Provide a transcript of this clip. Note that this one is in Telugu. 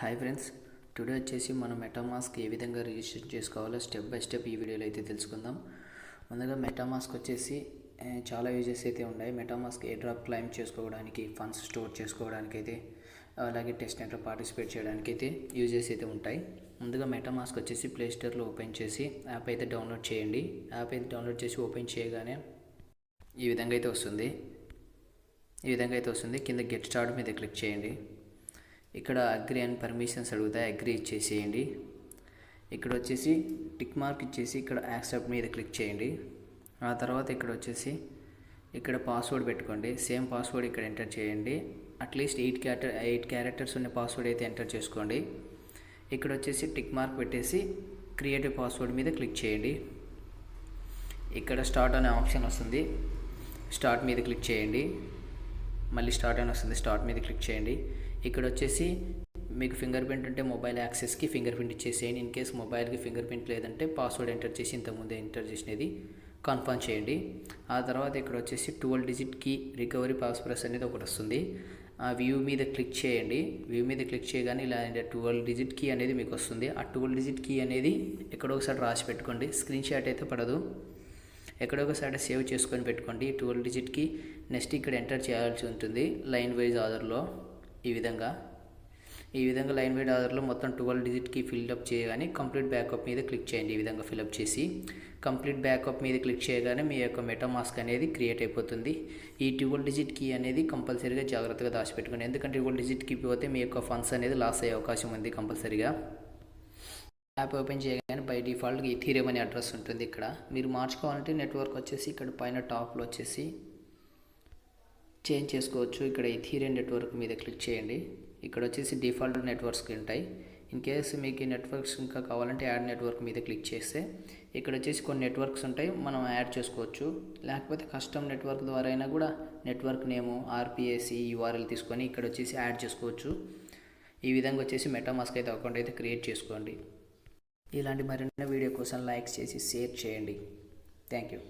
హాయ్ ఫ్రెండ్స్ టుడే వచ్చేసి మనం మెటామాస్క్ ఏ విధంగా రిజిస్టర్ చేసుకోవాలో స్టెప్ బై స్టెప్ ఈ వీడియోలో అయితే తెలుసుకుందాం. ముందుగా మెటామాస్క్ వచ్చేసి చాలా యూజెస్ అయితే ఉన్నాయి. మెటామాస్క్ ఏ డ్రాప్ క్లైమ్ చేసుకోవడానికి ఫండ్స్ స్టోర్ చేసుకోవడానికి అయితే అలాగే టెస్ట్ నెట్లో పార్టిసిపేట్ చేయడానికి అయితే యూజెస్ అయితే ఉంటాయి. ముందుగా మెటామాస్క్ వచ్చేసి ప్లేస్టోర్లో ఓపెన్ చేసి యాప్ అయితే డౌన్లోడ్ చేయండి. యాప్ అయితే డౌన్లోడ్ చేసి ఓపెన్ చేయగానే ఈ విధంగా అయితే వస్తుంది. ఈ విధంగా అయితే వస్తుంది. కింద గెట్ స్టార్ట్ మీద క్లిక్ చేయండి. ఇక్కడ అగ్రి అండ్ పర్మిషన్స్ అడుగుతాయి అగ్రి ఇచ్చేసేయండి ఇక్కడ వచ్చేసి టిక్ మార్క్ ఇచ్చేసి ఇక్కడ యాక్సెప్ట్ మీద క్లిక్ చేయండి. ఆ తర్వాత ఇక్కడ వచ్చేసి ఇక్కడ పాస్వర్డ్ పెట్టుకోండి. సేమ్ పాస్వర్డ్ ఇక్కడ ఎంటర్ చేయండి. At least eight character eight characters ఉన్న పాస్వర్డ్ అయితే ఎంటర్ చేసుకోండి. ఇక్కడ వచ్చేసి టిక్ మార్క్ పెట్టేసి క్రియేటివ్ పాస్వర్డ్ మీద క్లిక్ చేయండి. ఇక్కడ స్టార్ట్ అనే ఆప్షన్ వస్తుంది. స్టార్ట్ మీద క్లిక్ చేయండి. మళ్ళీ స్టార్ట్ అని వస్తుంది. స్టార్ట్ మీద క్లిక్ చేయండి. ఇక్కడ వచ్చేసి మీకు ఫింగర్ ప్రింట్ ఉంటే మొబైల్ యాక్సెస్కి ఫింగర్ ప్రింట్ ఇచ్చేసేయండి. ఇన్ కేస్ మొబైల్కి ఫింగర్ ప్రింట్ లేదంటే పాస్వర్డ్ ఎంటర్ చేసి ఇంతకుముందే ఎంటర్ చేసినది కన్ఫర్మ్ చేయండి. ఆ తర్వాత ఇక్కడ వచ్చేసి twelve digit key recovery passphrase అనేది ఒకటి వస్తుంది. ఆ వ్యూ మీద క్లిక్ చేయండి. వ్యూ మీద క్లిక్ చేయగానే ఇలా ట్వెల్వ్ డిజిట్ కీ అనేది మీకు వస్తుంది. ఆ ట్వెల్వ్ డిజిట్ కీ అనేది ఎక్కడో ఒకసారి రాసి పెట్టుకోండి. స్క్రీన్ షాట్ అయితే పడదు. ఎక్కడో ఒకసారి సేవ్ చేసుకొని పెట్టుకోండి. ట్వెల్వ్ డిజిట్కి నెక్స్ట్ ఇక్కడ ఎంటర్ చేయాల్సి ఉంటుంది. లైన్ వైజ్ ఆర్డర్లో ఈ విధంగా. ఈ విధంగా లైన్ వైజ్ ఆర్డర్లో మొత్తం ట్వెల్వ్ డిజిట్కి ఫిల్అప్ చేయగానే కంప్లీట్ బ్యాకప్ మీద క్లిక్ చేయండి ఈ విధంగా ఫిల్అప్ చేసి. కంప్లీట్ బ్యాకప్ మీద క్లిక్ చేయగానే మీ యొక్క మెటామాస్క్ అనేది క్రియేట్ అయిపోతుంది. ఈ ట్వెల్వ్ డిజిట్ కీ అనేది కంపల్సరీగా జాగ్రత్తగా దాచిపెట్టుకోండి. ఎందుకంటే ట్వెల్వ్ డిజిట్ కీ పోతే మీ యొక్క ఫండ్స్ అనేది లాస్ అయ్యే అవకాశం ఉంది కంపల్సరీగా. యాప్ ఓపెన్ చేయగానే బై డిఫాల్ట్గా ఇథీరియం అనే అడ్రస్ ఉంటుంది ఇక్కడ. మీరు మార్చుకోవాలంటే నెట్వర్క్ వచ్చేసి ఇక్కడ పైన టాప్లో వచ్చేసి చేంజ్ చేసుకోవచ్చు. ఇక్కడ ఇథీరియం నెట్వర్క్ మీద క్లిక్ చేయండి. ఇక్కడ వచ్చేసి డిఫాల్ట్ నెట్వర్క్స్ ఉంటాయి. ఇన్ కేసు మీకు ఈ నెట్వర్క్స్ ఇంకా కావాలంటే యాడ్ నెట్వర్క్ మీద క్లిక్ చేస్తే ఇక్కడ వచ్చేసి కొన్ని నెట్వర్క్స్ ఉంటాయి. మనం యాడ్ చేసుకోవచ్చు. లేకపోతే కస్టమ్ నెట్వర్క్ ద్వారా అయినా కూడా నెట్వర్క్ నేము ఆర్పిఎస్సి యూఆర్ఎల్ తీసుకొని ఇక్కడ వచ్చేసి యాడ్ చేసుకోవచ్చు. ఈ విధంగా వచ్చేసి మెటామాస్క్ అయితే అకౌంట్ అయితే క్రియేట్ చేసుకోండి. ఇలాంటి మరిన్ని వీడియో కోసం లైక్ చేసి షేర్ చేయండి. Thank you